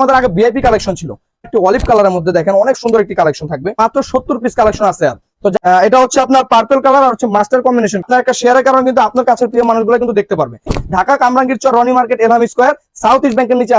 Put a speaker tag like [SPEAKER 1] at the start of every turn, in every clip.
[SPEAKER 1] আমাদের আগে VIP collection ছিল। একটি অলিভ কালারের মধ্যে দেখেন, অনেক সুন্দর একটি কালেকশন থাকবে। মাত্র সত্তর পিস কালেকশন আছে আর। তো এটা হচ্ছে আপনার পার্পল কালার আর হচ্ছে মাস্টার কম্বিনেশন একটা শেয়ারের কারণে কিন্তু আপনার কাছে প্রিয় মানুষগুলো কিন্তু দেখতে পারবে। Dhaka Kamrangir Char Roni market Elham square south east ব্যাংকের নিচে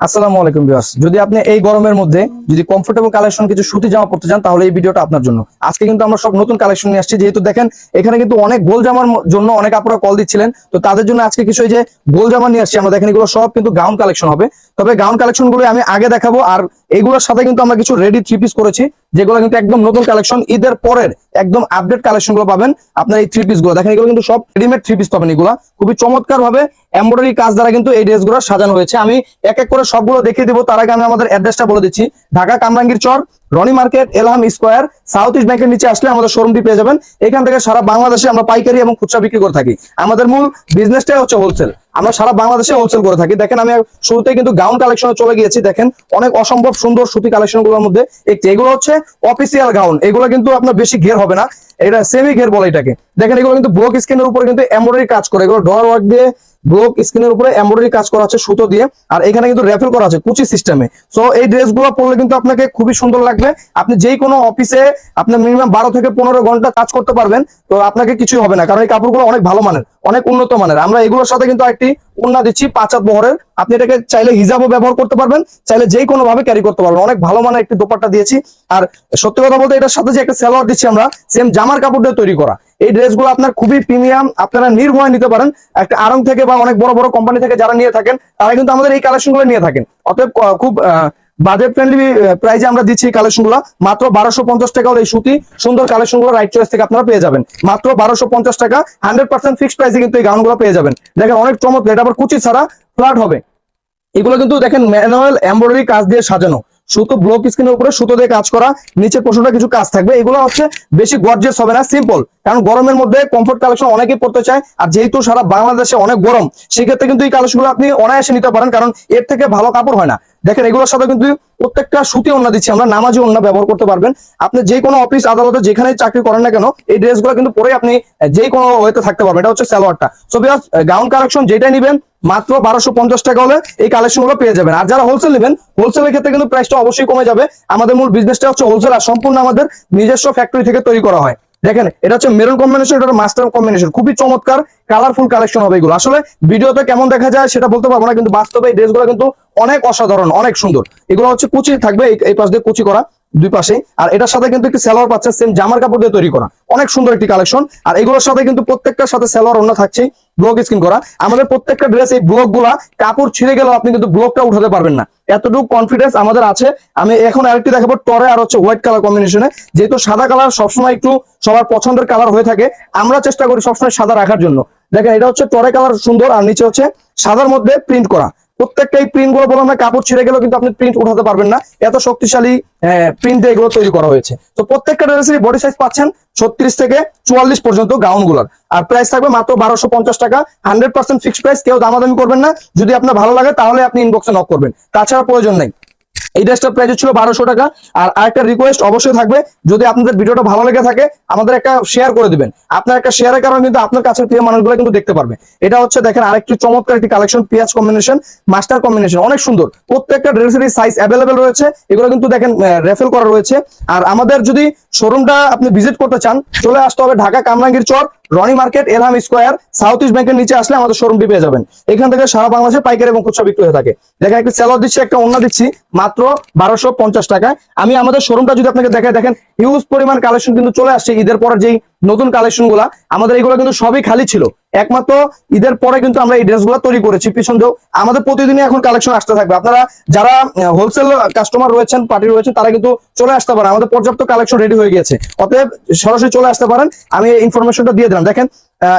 [SPEAKER 1] আসসালামু আলাইকুম বিয়াস যদি আপনি এই গরমের মধ্যে যদি কমফোর্টেবল কালেকশন কিছু সুতি জামা পড়তে চান, তাহলে এই ভিডিওটা আপনার জন্য। আজকে কিন্তু আমরা সব নতুন কালেকশন নিয়ে আসছি। যেহেতু দেখেন, এখানে কিন্তু অনেক গোল জামার জন্য অনেক আপনারা কল দিচ্ছিলেন। তো তাদের জন্য আজকে কিছু এই যে গোল জামা নিয়ে আসছি আমরা। দেখেন এগুলো সব কিন্তু গাউন কালেকশন হবে। তবে গাউন কালেকশনগুলো আমি আগে দেখাবো। আর এগুলোর সাথে কিন্তু আমরা কিছু রেডি থ্রি পিস করেছি, যেগুলো কিন্তু একদম নতুন কালেকশন ঈদের পরের একদম আপডেট কালেকশনগুলো পাবেন। আপনার এই থ্রি পিসগুলো। দেখেন, এগুলো কিন্তু সব রেডিমেড থ্রি পিস পাবেন এগুলো। খুবই চমৎকার ভাবে এমব্রয়ডারি কাজ দ্বারা কিন্তু এই ড্রেসগুলো সাজানো হয়েছে। আমি এক এক করে সবগুলো দেখিয়ে দিব। তার আগে আমি আমাদের অ্যাড্রেসটা বলে দিচ্ছি। Dhaka Kamrangir Char, Roni market, Elham square south east ব্যাংকের নিচে আসলে আমাদের শোরুমটি পেয়ে যাবেন। এখান থেকে সারা বাংলাদেশে আমরা পাইকারি এবং খুচরা বিক্রি করে থাকি। আমাদের মূল বিজনেসটাই হচ্ছে হোলসেল আমরা সারা বাংলাদেশে হোলসেল করে থাকি। দেখেন, আমি শুরুতে কিন্তু গাউন কালেকশনে চলে গিয়েছি। দেখেন, অনেক অসম্ভব সুন্দর সুতি কালেকশনগুলোর মধ্যে একটি। এগুলো হচ্ছে অফিসিয়াল গাউন এগুলো কিন্তু আপনার বেশি ঘের হবে না। এটা সেমি ঘের বলে এটাকে। দেখেন, এগুলো কিন্তু ব্লক স্ক্রিনের উপর কিন্তু এমব্রয়ডারি কাজ করে। এগুলো ডর ওয়ার্ক দিয়ে ব্লক স্ক্রিনের উপরে এমব্রয়ডারি কাজ করা আছে সুতো দিয়ে, আর এখানে কিন্তু রেফেল করা আছে কুচি সিস্টেমে সো এই ড্রেসগুলো পরলে কিন্তু আপনাকে খুবই সুন্দর লাগবে। আপনি যেই কোনো অফিসে আপনি মিনিমাম বারো থেকে পনেরো ঘণ্টা কাজ করতে পারবেন, তো আপনাকে কিছুই হবে না, কারণ এই কাপড়গুলো অনেক ভালো মানের, অনেক উন্নত মানের। আমরা এগুলোর সাথে কিন্তু একটি উন্না দিচ্ছি পাঁচাত বহরের আপনি এটাকে চাইলে হিজাবও ব্যবহার করতে পারবেন, চাইলে যেই কোনো ভাবে ক্যারি করতে পারবেন। অনেক ভালো মানের একটি দোপাট্টা দিয়েছি। আর সত্যি কথা বলতে এটার সাথে যে একটা সালোয়ার দিচ্ছি আমরা সেম জামার কাপড় দিয়ে তৈরি করা। এই ড্রেসগুলো আপনার খুবই প্রিমিয়াম, আপনারা নির্ভয় নিতে পারেন। একটা আরং থেকে বা অনেক বড় বড় কোম্পানি থেকে যারা নিয়ে থাকেন, তারা কিন্তু আমাদের এই কালেকশনগুলো নিয়ে থাকেন। অতএব খুব বাজেট ফ্রেন্ডলি প্রাইজে আমরা দিচ্ছি কালেকশনগুলো মাত্র বারোশো পঞ্চাশ টাকা এই সুতি। সুন্দর কালেকশনগুলো রাইট চয়েস থেকে আপনারা পেয়ে যাবেন। মাত্র বারোশো পঞ্চাশ টাকা হান্ড্রেড পার্সেন্ট ফিক্সড প্রাইসে কিন্তু এই গাউনগুলো পেয়ে যাবেন। দেখেন, অনেক চমৎকার। এটা আবার কুচি ছাড়া ফ্ল্যাট হবে। এগুলো কিন্তু দেখেন ম্যানুয়াল এমব্রয়ডারি কাজ দিয়ে সাজানো। সুতো ব্লক স্ক্রিনের উপরে সুতো দিয়ে কাজ করা, নিচের পোর্শনটা কিছু কাজ থাকবে। এগুলো হচ্ছে বেশি গর্জেস হবে না সিম্পল কারণ গরমের মধ্যে কমফোর্ট কালেকশন অনেকেই পড়তে চায়, আর যেহেতু সারা বাংলাদেশে অনেক গরম, সেক্ষেত্রে কিন্তু এই কালেকশনগুলো আপনি অনায়াসে নিতে পারেন, কারণ এর থেকে ভালো কাপড় হয় না। দেখেন, এগুলোর সাথে কিন্তু প্রত্যেকটা সুতি ওন্না দিচ্ছি আমরা, নামাজি ওন্না ব্যবহার করতে পারবেন। আপনি যে কোনো অফিস আদালতে যেখানে চাকরি করেন না কেন, এই ড্রেসগুলো কিন্তু পরে আপনি যে কোনো ওয়েতে থাকতে পারবেন। এটা হচ্ছে সালোয়ারটা। সো গাউন কালেকশন যেটাই নিবেন মাত্র বারোশো পঞ্চাশ টাকা হলে এই কালেকশনগুলো পেয়ে যাবেন। আর যারা হোলসেল নেবেন হোলসেলের ক্ষেত্রে কিন্তু প্রাইসটা অবশ্যই কমে যাবে। আমাদের মূল বিজনেসটা হচ্ছে হোলসেল আর সম্পূর্ণ আমাদের নিজস্ব ফ্যাক্টরি থেকে তৈরি করা হয়। দেখেন, এটা হচ্ছে মেরুন কম্বিনেশন এটা মাস্টার কম্বিনেশন খুবই চমৎকার কালারফুল কালেকশন হবে এগুলো। আসলে ভিডিওতে কেমন দেখা যায় সেটা বলতে পারব না, কিন্তু বাস্তবে এই ড্রেসগুলো কিন্তু অনেক অসাধারণ, অনেক সুন্দর। এগুলো হচ্ছে কুচি থাকবে এই- পাশ দিয়ে কুচি করা। দুই পাশে আর এটার সাথে কিন্তু একটি সালোয়ার পাচ্ছে সেম জামার কাপড় দিয়ে তৈরি করা। অনেক সুন্দর একটি কালেকশন আর এগুলোর সাথে কিন্তু প্রত্যেকটার সাথে সালোয়ার অন্য থাকছে ব্লক স্কিন করা। আমাদের প্রত্যেকটা ড্রেস এই ব্লকগুলা কাপড় ছিঁড়ে গেলেও আপনি কিন্তু ব্লকটা উঠাতে পারবেন না। এতটুকু কনফিডেন্স আমাদের আছে। আমি এখন আরেকটি দেখাবো টরে আর হচ্ছে হোয়াইট কালার কম্বিনেশনে যেহেতু সাদা কালার সবসময় একটু সবার পছন্দের কালার হয়ে থাকে, আমরা চেষ্টা করি সবসময় সাদা রাখার জন্য। দেখেন, এটা হচ্ছে টরে কালার সুন্দর, আর নিচে হচ্ছে সাদার মধ্যে প্রিন্ট করা। প্রত্যেকটা এই প্রিন্টগুলো বললাম না, কাপড় ছিঁড়ে গেলেও কিন্তু আপনি প্রিন্ট উঠাতে পারবেন না। এত শক্তিশালী প্রিন্ট দিয়ে এগুলো তৈরি করা হয়েছে। তো প্রত্যেকটা ড্রেসের বডি সাইজ পাচ্ছেন ছত্রিশ থেকে চুয়াল্লিশ পর্যন্ত গাউনগুলার। আর প্রাইস থাকবে মাত্র বারোশো পঞ্চাশ টাকা। হান্ড্রেড পার্সেন্ট ফিক্সড প্রাইস কেউ দামাদামি করবেন না। যদি আপনার ভালো লাগে, তাহলে আপনি ইনবক্সে নক করবেন। তাছাড়া প্রয়োজন নেই। এই ড্রেসটার প্রাইস ছিল বারোশো টাকা। আর আরেকটা রিকোয়েস্ট অবশ্যই থাকবে, যদি আপনাদের ভিডিওটা ভালো লেগে থাকে, আমাদের একটা শেয়ার করে দিবেন। আপনার একটা শেয়ারের কারণে কিন্তু আপনার কাছের প্রিয় মানুষগুলো কিন্তু দেখতে পারবে। এটা হচ্ছে দেখেন আরেকটি চমৎকার একটি কালেকশন পেঁয়াজ কম্বিনেশন মাস্টার কম্বিনেশন অনেক সুন্দর। প্রত্যেকটা ড্রেসেরই সাইজ অ্যাভেলেবেল রয়েছে, এগুলো কিন্তু দেখেন রেফেল করা রয়েছে। আর আমাদের যদি শোরুমটা আপনি ভিজিট করতে চান, চলে আসতে হবে Dhaka Kamrangir Char, Roni market, Elham square south east ব্যাংকের নিচে আসলে আমাদের শোরুমটি পেয়ে যাবেন। এখান থেকে সারা বাংলাদেশে পাইকারি এবং খুচরা বিক্রি হয়ে থাকে। দেখেন একটা স্যালাড দিচ্ছি, একটা অন্য দিচ্ছি, মাত্র বারোশো পঞ্চাশ টাকায়। আমি আমাদের শোরুমটা যদি আপনাকে দেখাই, দেখেন হিউজ পরিমাণ কালেকশন কিন্তু চলে আসছে ঈদের পরে যেই নতুন কালেকশনগুলা আমাদের এগুলো কিন্তু সবই খালি ছিল। একমাত্র ঈদের পরে কিন্তু আমরা এই ড্রেসগুলো তৈরি করেছি। পিছন দিয়েও আমাদের প্রতিদিনই এখন কালেকশন আসতে থাকবে। আপনারা যারা হোলসেল কাস্টমার রয়েছেন পার্টি রয়েছেন, তারা কিন্তু চলে আসতে পারেন। আমাদের পর্যাপ্ত কালেকশন রেডি হয়ে গেছে অতএব সরাসরি চলে আসতে পারেন। আমি ইনফরমেশনটা দিয়ে দিলাম। দেখেন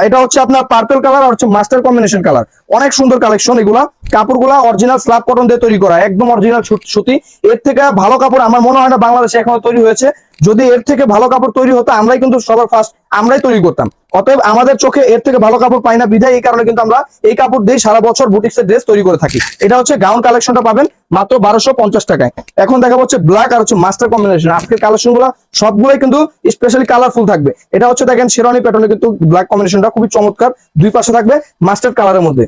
[SPEAKER 1] এটা হচ্ছে আপনার পার্পল কালার আর হচ্ছে মাস্টার কম্বিনেশন কালার অনেক সুন্দর কালেকশন এগুলা। কাপড়গুলা অরিজিনাল স্লাব কটন দিয়ে তৈরি করা, একদম অরিজিনাল সুতি। এর থেকে ভালো কাপড় আমার মনে হয় না বাংলাদেশে এখনও তৈরি হয়েছে। যদি এর থেকে ভালো কাপড় তৈরি হতো, আমরাই কিন্তু সবার ফার্স্ট আমরাই তৈরি করতাম। অতএব আমাদের চোখে এর থেকে ভালো কাপড় পাই না বিধায় এই কারণে কিন্তু আমরা এই কাপড় দিয়ে সারা বছর বুটিক্সের ড্রেস তৈরি করে থাকি। এটা হচ্ছে গাউন কালেকশনটা পাবেন মাত্র বারোশো পঞ্চাশ টাকায়। এখন দেখা হচ্ছে ব্ল্যাক আর হচ্ছে মাস্টার কম্বিনেশন আজকের কালেকশনগুলো সবগুলোই কিন্তু স্পেশালি কালারফুল থাকবে। এটা হচ্ছে দেখেন শেরওয়ানি প্যাটার্নে কিন্তু ব্ল্যাক কম্বিনেশনটা খুবই চমৎকার। দুই পাশে থাকবে মাস্টার কালারের মধ্যে।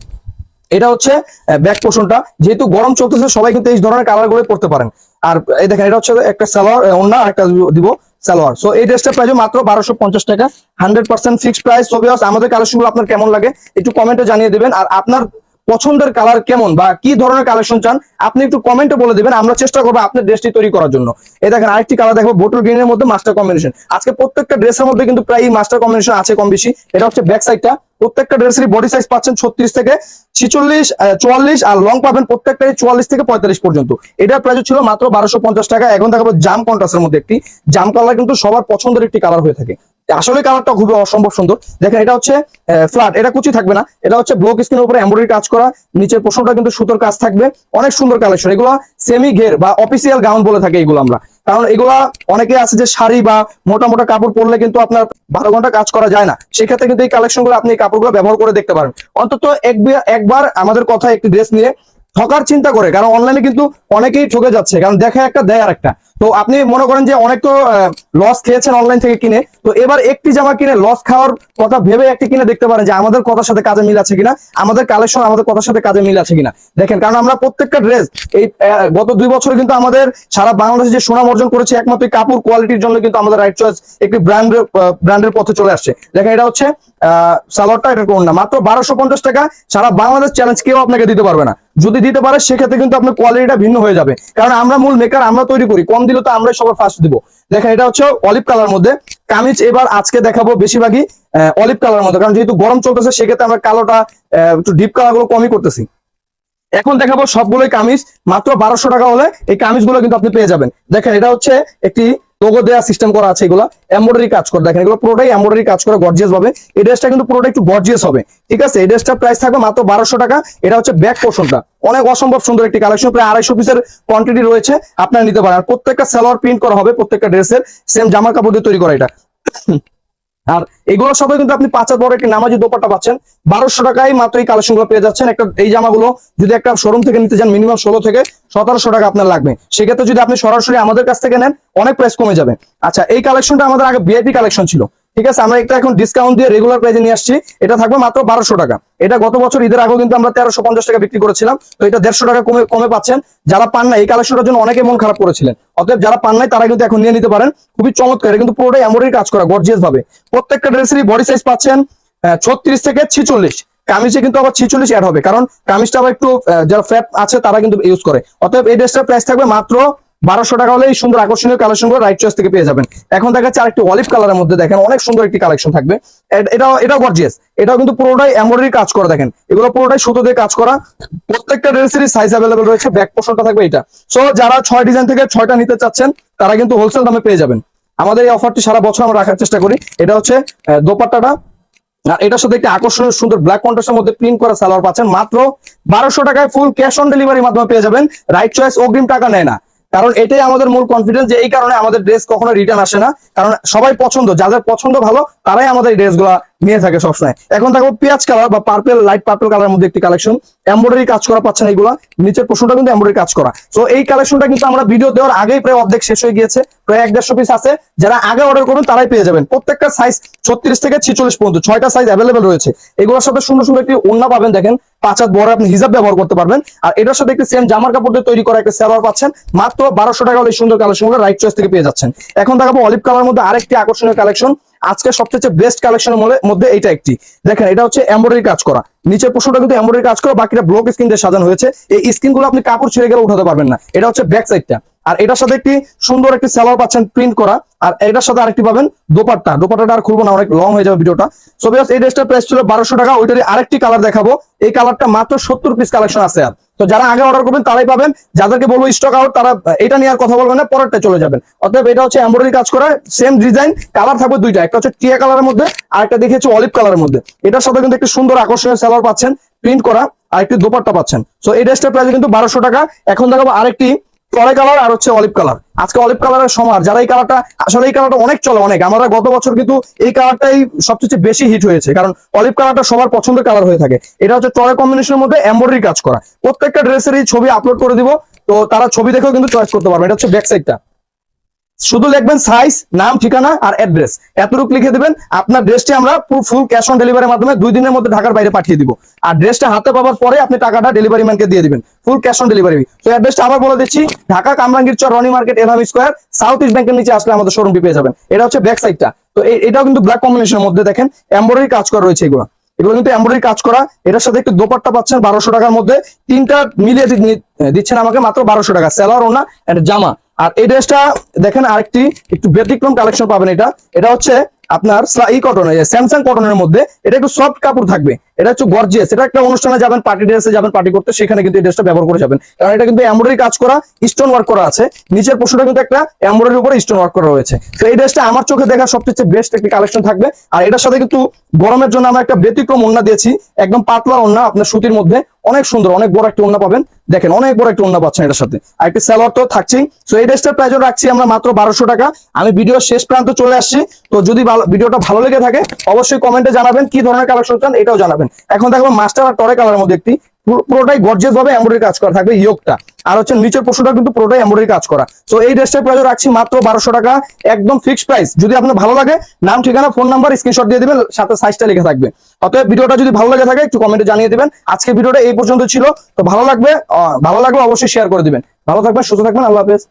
[SPEAKER 1] এটা হচ্ছে ব্যাক পোর্শনটা যেহেতু গরম চলতেছে, সবাই কিন্তু এই ধরনের কালারগুলো পড়তে পারেন। আর এই দেখেন, এটা হচ্ছে একটা সালোয়ার অন্য আরেকটা দিব সালোয়ার। সো এই ড্রেসটা প্রাইস মাত্র বারোশো পঞ্চাশ টাকা। হান্ড্রেড পার্সেন্ট ফিক্সড প্রাইস সবই আমাদের কালেকশনগুলো আপনার কেমন লাগে, একটু কমেন্টে জানিয়ে দেবেন। আর আপনার পছন্দের কালার কেমন বা কি ধরনের কালেকশন চান, আপনি একটু কমেন্টে বলে দিবেন, আমরা চেষ্টা করব আপনার ড্রেসটি তৈরি করার জন্য। এ দেখেন আরেকটি কালার দেখব বোটল গ্রিনের মধ্যে মাস্টার কম্বিনেশন আজকে প্রত্যেকটা ড্রেসের মধ্যে কিন্তু প্রায় মাস্টার কম্বিনেশন আছে কম বেশি। এটা হচ্ছে ব্যাক সাইডটা প্রত্যেকটা ড্রেসেরই বডি সাইজ পাচ্ছেন ছত্রিশ থেকে ছিচল্লিশ চুয়াল্লিশ, আর লং পাবেন প্রত্যেকটাই চুয়াল্লিশ থেকে পঁয়তাল্লিশ পর্যন্ত। এটার প্রাইস ছিল মাত্র বারোশো টাকা। এখন দেখাবো জাম কন্ট্রাস্টের মধ্যে একটি। জাম কালার কিন্তু সবার পছন্দের একটি কালার হয়ে থাকে। আসলে কালারটা খুবই অসম্ভব সুন্দর। দেখেন, এটা হচ্ছে ফ্ল্যাট এটা কুচি থাকবে না। এটা হচ্ছে ব্লক স্ক্রিনের উপরে এমব্রয়ডারি কাজ করা। নিচের পোষণটা কিন্তু সুতোর কাজ থাকবে। অনেক সুন্দর কালেকশন এগুলো সেমি ঘের বা অফিসিয়াল গাউন বলে থাকে এগুলো আমরা। কারণ এগুলা অনেকে আছে যে শাড়ি বা মোটা মোটা কাপড় পরলে কিন্তু আপনার বারো ঘণ্টা কাজ করা যায় না। সেক্ষেত্রে কিন্তু এই কালেকশনগুলো আপনি এই কাপড়গুলো ব্যবহার করে দেখতে পারেন অন্তত একবার আমাদের কথা একটি ড্রেস নিয়ে ঠকার চিন্তা করে। কারণ অনলাইনে কিন্তু অনেকেই ঠকে যাচ্ছে। কারণ দেখা একটা, দেয় আর একটা তো আপনি মনে করেন যে অনেক তো লস খেয়েছেন অনলাইন থেকে কিনে। তো এবার একটি জামা কিনে লস খাওয়ার কথা ভেবে একটি কিনে দেখতে পারেন যে আমাদের কথার সাথে কাজে মিল আছে কিনা আমাদের কালেকশন আমাদের কথার সাথে কাজে মিল আছে কিনা। দেখেন কারণ আমরা প্রত্যেকটা ড্রেস এই গত দুই বছর কিন্তু আমাদের সারা বাংলাদেশে যে সুনাম অর্জন করেছে একমাত্র কাপড় কোয়ালিটির জন্য কিন্তু আমাদের রাইট চয়েস একটি ব্র্যান্ডের ব্র্যান্ডের পথে চলে আসছে। দেখেন এটা হচ্ছে আহ, সালোয়ারটা এটা করুন না মাত্র বারোশো টাকা সারা বাংলাদেশ চ্যালেঞ্জ কেউ আপনাকে দিতে পারবে না। যদি দিতে পারে, সেক্ষেত্রে কিন্তু আপনার কোয়ালিটিটা ভিন্ন হয়ে যাবে। কারণ আমরা মূল মেকার আমরা তৈরি করি। কম দিলে তো আমরা সবার ফার্স্ট দিব। দেখেন, এটা হচ্ছে অলিভ কালার মধ্যে। কামিজ এবার আজকে দেখাবো বেশিরভাগই অলিভ কালার মধ্যে। কারণ যেহেতু গরম চলতেছে, সেক্ষেত্রে আমরা কালোটা একটু ডিপ কালারগুলো কমই করতেছি। এখন দেখাবো সবগুলোই কামিজ। মাত্র বারোশো টাকা হলে এই কামিজগুলো কিন্তু আপনি পেয়ে যাবেন। দেখেন, এটা হচ্ছে একটি লোগো দেওয়া সিস্টেম করা আছে এগুলো। এমব্রয়ডারি কাজ করে। দেখেন এগুলো পুরোটাই এমব্রয়ডারি কাজ করে গর্জিয়াস ভাবে। এই ড্রেসটা কিন্তু পুরোটা একটু গর্জিয়াস হবে। ঠিক আছে? এই ড্রেসটার প্রাইস থাকবে মাত্র বারোশো টাকা। এটা হচ্ছে ব্যাক পোর্শনটা অনেক অসম্ভব সুন্দর একটি কালেকশন প্রায় আড়াইশো পিসের কোয়ান্টিটি রয়েছে। আপনারা নিতে পারেন। আর প্রত্যেকটা সালোয়ার প্রিন্ট করা হবে প্রত্যেকটা ড্রেসের সেম জামা কাপড় দিয়ে তৈরি করা এটা। আর এগুলো সবাই কিন্তু আপনি পাঁচ হাজার একটি নামাজি দোপাটা পাচ্ছেন। বারোশো টাকায় মাত্র এই কালেকশনগুলো পেয়ে যাচ্ছেন। একটা এই জামাগুলো যদি একটা শোরুম থেকে নিতে চান মিনিমাম ষোলো থেকে সতেরোশো টাকা আপনার লাগবে। সেক্ষেত্রে যদি আপনি সরাসরি আমাদের কাছ থেকে নেন, অনেক প্রাইস কমে যাবে। আচ্ছা এই কালেকশনটা আমাদের আগে বিআইপি কালেকশন ছিল। ঠিক আছে, আমরা একটা এখন ডিসকাউন্ট দিয়ে রেগুলার প্রাইসে নিয়ে আসছি। এটা থাকবে মাত্র বারোশো টাকা। এটা গত বছর ঈদের আগেও কিন্তু আমরা তেরোশো পঞ্চাশ টাকা বিক্রি করেছিলাম। তো এটা দেড়শো টাকা কমে কমে পাচ্ছেন। যারা পান না এই কালেকশনটার জন্য অনেকে মন খারাপ করেছিলেন। অতএব যারা পান নাই, তারা কিন্তু এখন নিয়ে নিতে পারেন। খুবই চমৎকার, এটা কিন্তু পুরোটাই এমব্রয়ডারি কাজ করা গর্জিয়াস ভাবে। প্রত্যেকটা ড্রেসেরই বডি সাইজ পাচ্ছেন ছত্রিশ থেকে ছিচল্লিশ। কামিজে কিন্তু আবার ছিচল্লিশ অ্যাড হবে। কারণ কামিজটা আবার একটু যারা ফ্যাট আছে, তারা কিন্তু ইউজ করে। অতএব এই ড্রেসটার প্রাইস থাকবে মাত্র বারোশো টাকা হলে এই সুন্দর আকর্ষণীয় কালেকশনগুলো রাইট চয়েস থেকে পেয়ে যাবেন। এখন দেখাচ্ছে আরেকটি অলিভ কালারের মধ্যে দেখেন, অনেক সুন্দর একটি কালেকশন থাকবে। এ- এটাও গর্জিয়াস এটাও কিন্তু পুরোটাই এমব্রয়ডারি কাজ করা, দেখেন। এগুলো পুরোটাই সুতো দিয়ে কাজ করা। প্রত্যেকটা ড্রেসেরই সাইজ অ্যাভেলেবল রয়েছে। ব্যাক পোর্শনটা থাকবে এটা। সো যারা ছয় ডিজাইন থেকে ছয়টা নিতে চাচ্ছেন, তারা কিন্তু হোলসেল দামে পেয়ে যাবেন। আমাদের এই অফারটি সারা বছর আমরা রাখার চেষ্টা করি। এটা হচ্ছে দোপাট্টাটা। আর এটার সাথে একটা আকর্ষণীয় সুন্দর ব্ল্যাক কন্ট্রাস্টের মধ্যে প্রিন্ট করা সালোয়ার পাচ্ছেন। মাত্র বারোশো টাকায় ফুল ক্যাশ অন ডেলিভারির মাধ্যমে পেয়ে যাবেন। রাইট চয়েস অগ্রিম টাকা নেয় না। কারণ এটাই আমাদের মূল কনফিডেন্স যে এই কারণে আমাদের ড্রেস কখনো রিটার্ন আসে না। কারণ সবাই পছন্দ, যাদের পছন্দ ভালো, তারাই আমাদের এই ড্রেসগুলা নিয়ে থাকে সবসময়। এখন থাকব পেঁয়াজ কালার বা পার্পেল লাইট পার্পেল কালার মধ্যে একটি কালেকশন এমব্রয়ডারি কাজ করা পাচ্ছেন এইগুলা। নিচের পোষণটা কিন্তু এমব্রয়ডারি কাজ করা। তো এই কালেকশনটা কিন্তু আমরা ভিডিও দেওয়ার আগেই প্রায় অর্ধেক শেষ হয়ে গিয়েছে। প্রায় এক দেড়শো পিস আছে। যারা আগে অর্ডার করবেন তারাই পেয়ে যাবেন। প্রত্যেকটা সাইজ ছত্রিশ থেকে ছিচল্লিশ পর্যন্ত, ছয়টা সাইজ অ্যাভেলেবেল রয়েছে। এগুলোর সাথে সুন্দর সুন্দর একটি ওন্না পাবেন, দেখেন। পাঁচ হাত বড় আপনি হিসাব ব্যবহার করতে পারবেন। আর এটার সাথে একটি সেম জামার কাপড় দিয়ে তৈরি করা একটা সালোয়ার পাচ্ছেন। মাত্র বারোশো টাকা হলে সুন্দর কালেকশনগুলো রাইট চয়েস থেকে পেয়ে যাচ্ছেন। এখন দেখাবো অলিভ কালার মধ্যে আরেকটি আকর্ষণীয় কালেকশন আজকে সবচেয়ে বেস্ট কালেকশনের মধ্যে এইটা একটি। দেখেন, এটা হচ্ছে এমব্রয়ডারি কাজ করা। নিচের পোষণটা কিন্তু এমব্রয়ডারি কাজ করা, বাকিটা ব্লক স্ক্রিন দিয়ে সাজানো হয়েছে। এই স্ক্রিনগুলো আপনি কাপড় ছেড়ে গেলে উঠাতে পারবেন না। এটা হচ্ছে ব্যাক সাইডটা আর এটার সাথে একটি সুন্দর একটি সালোয়ার পাচ্ছেন প্রিন্ট করা। আর এটার সাথে আরেকটি পাবেন দোপাট্টা। দোপাট্টাটা আর খুলবো না, অনেক লং হয়ে যাবে ভিডিওটা। সো এই ড্রেসটার প্রাইস ছিল বারোশো টাকা। ওইটারই আরেকটি কালার দেখাবো। এই কালারটা মাত্র সত্তর পিস কালেকশন আছে আর। তো যারা আগে অর্ডার করবেন, তারাই পাবেন। যাদেরকে বলব স্টক আউট তারা, এটা নিয়ে আর কথা বলবেন না, পরেরটা চলে যাবেন। অর্থাৎ এটা হচ্ছে এমব্রয়ডারি কাজ করা সেম ডিজাইন কালার থাকবে দুইটা। একটা হচ্ছে টিয়া কালারের মধ্যে, আর একটা দেখেছি অলিভ কালারের মধ্যে। এটার সাথে কিন্তু একটি সুন্দর আকর্ষণীয় সেলার পাচ্ছেন প্রিন্ট করা, আর একটি দোপাট্টা পাচ্ছেন। সো এই ড্রেসটার প্রাইস কিন্তু বারোশো টাকা। এখন দেখাবো আরেকটি টরে কালার আর হচ্ছে অলিভ কালার আজকে অলিভ কালারের সমার যারা এই কালারটা আসলে এই কালারটা অনেক চলে অনেক। আমরা গত বছর কিন্তু এই কালারটাই সবচেয়ে বেশি হিট হয়েছে। কারণ অলিভ কালারটা সবার পছন্দের কালার হয়ে থাকে। এটা হচ্ছে টয় কম্বিনেশনের মধ্যে এম্বয়ডারি কাজ করা। প্রত্যেকটা ড্রেসেরই ছবি আপলোড করে দিব। তো তারা ছবি দেখেও কিন্তু চয়েস করতে পারবে। এটা হচ্ছে ব্যাক সাইডটা শুধু লিখবেন সাইজ নাম, ঠিকানা আর অ্যাড্রেস এতটুকু লিখে দিবেন, আপনার ড্রেসটি আমরা ফুল ক্যাশ অন ডেলিভারির মাধ্যমে দুই দিনের মধ্যে ঢাকার বাইরে পাঠিয়ে দিব। আর ড্রেসটা হাতে পাওয়ার পরে আপনি টাকাটা ডেলিভারি ম্যানকে দিয়ে দিবেন। ফুল ক্যাশ অন ডেলিভারি তো অ্যাড্রেসটা আবার বলে দিচ্ছি, Dhaka Kamrangir Char Roni market Elham square south east ব্যাংকের নিচে আসলে আমাদের শোরুমটি পেয়ে যাবেন। এটা হচ্ছে ব্যাক সাইডটা তো এটাও কিন্তু ব্ল্যাক কম্বিনেশনের মধ্যে দেখেন এমব্রয়ডারি কাজ করা রয়েছে এগুলো। এগুলো কিন্তু এমব্রয়ডারি কাজ করা। এটার সাথে একটু দোপাট্টা পাচ্ছেন বারোশো টাকার মধ্যে। তিনটা মিলিয়ে দিচ্ছেন আমাকে মাত্র বারোশো টাকা। সেলার ওনা এন্ড জামা। আর এই ড্রেসটা দেখেন আরেকটি, একটু ব্যতিক্রম কালেকশন পাবেন এটা। এটা হচ্ছে আপনার ই কটন স্যামসাং কটনের মধ্যে। এটা একটু সফট কাপড় থাকবে। এটা হচ্ছে গর্জিয়াস এটা একটা অনুষ্ঠানে যাবেন পার্টি ড্রেসে যাবেন পার্টি করতে, সেখানে কিন্তু এই ড্রেসটা ব্যবহার করে যাবেন। কারণ এটা কিন্তু এমব্রয়ডারি কাজ করা স্টোন ওয়ার্ক করা আছে। নিচের পোর্শনটা কিন্তু একটা এমব্রয়ডারির উপরে স্টোন ওয়ার্ক করা রয়েছে। তো এই ড্রেসটা আমার চোখে দেখা সবচেয়ে বেস্ট একটি কালেকশন থাকবে। আর এটার সাথে কিন্তু গরমের জন্য আমরা একটা ব্যতিক্রম ওন্না দিয়েছি। একদম পাতলা ওন্না আপনার সুতির মধ্যে। অনেক সুন্দর, অনেক বড় একটা ওন্না পাবেন। দেখেন, অনেক বড় একটা ওন্না পাচ্ছেন এটার সাথে। আর একটি স্যালোয়ার তো থাকছেই। তো এই ড্রেসটার প্রাইস রাখছি আমরা মাত্র বারোশো টাকা। আমি ভিডিও শেষ প্রান্ত চলে আসছি। তো যদি ভিডিওটা ভালো লেগে থাকে, অবশ্যই কমেন্টে জানাবেন কি ধরনের কালেকশন চান, এটাও জানাবেন। এখন দেখব মাস্টার আর টরে কালারের মধ্যে একটি পুরোটাই গর্জেস ভাবে এমব্রয়ডারি কাজ করা থাকবে ইয়োগটা আর হচ্ছে নিচের পোর্শনটা কিন্তু পুরোটাই এমব্রয়ডারি কাজ করা। তো এই ড্রেসটার প্রাইস রাখছি মাত্র বারোশো টাকা, একদম ফিক্সড প্রাইস যদি আপনার ভালো লাগে, নাম, ঠিকানা ফোন নাম্বার স্ক্রিনশট দিয়ে দিবেন, সাথে সাইজটা লেখা থাকবে। অতএব ভিডিওটা যদি ভালো লাগে থাকে, একটু কমেন্টে জানিয়ে দিবেন। আজকে ভিডিওটা এই পর্যন্ত ছিল। তো ভালো লাগবে ভালো লাগবে অবশ্যই শেয়ার করে দিবেন। ভালো থাকবেন, সুস্থ থাকবেন, আল্লাহ হাফেজ।